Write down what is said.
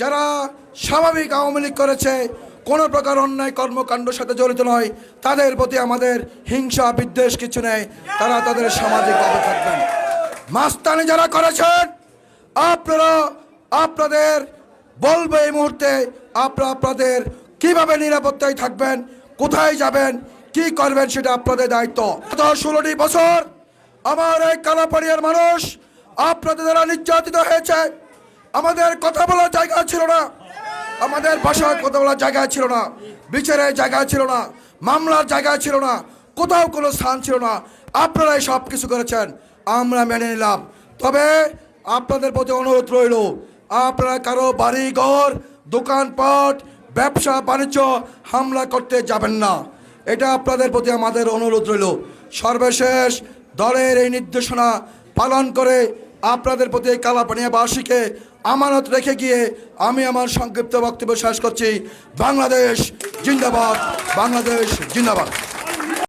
যারা স্বাভাবিক আওয়ামী লীগ করেছে, কোনো প্রকার অন্যায় কর্মকাণ্ডের সাথে জড়িত নয়, তাদের প্রতি আমাদের হিংসা, বিদ্বেষ কিছু নেই, তারা তাদের সামাজিকভাবে থাকবেন। মাস্তানি যারা করেছেন, আপনারা, আপনাদের বলবে এই মুহূর্তে, আপনারা আপনাদের কীভাবে নিরাপত্তায় থাকবেন, কোথায় যাবেন, কি করবেন সেটা আপনাদের দায়িত্ব। ষোলোটি বছর আমার এই কালাপাড়িয়ার মানুষ আপনাদের দ্বারা নির্যাতিত হয়েছে। আমাদের কথা বলার জায়গা ছিল না। আমাদের ভাষায় কথা বলার জায়গা ছিল না। বিচারের জায়গা ছিল না। মামলার জায়গা ছিল না। কোথাও কোনো স্থান ছিল না। আপনারাই সব কিছু করেছেন। আমরা মেনে নিলাম। তবে আপনাদের প্রতি অনুরোধ রইল, আপনারা কারও বাড়ি ঘর দোকানপাট, ব্যবসা, বাণিজ্য হামলা করতে যাবেন না। এটা আপনাদের প্রতি আমাদের অনুরোধ রইল। সর্বশেষ দলের এই নির্দেশনা পালন করে আপনাদের প্রতি এই কালাপানিয়াবাসীকে আমানত রেখে গিয়ে আমি আমার সংক্ষিপ্ত বক্তব্য শেষ করছি। বাংলাদেশ জিন্দাবাদ বাংলাদেশ জিন্দাবাদ।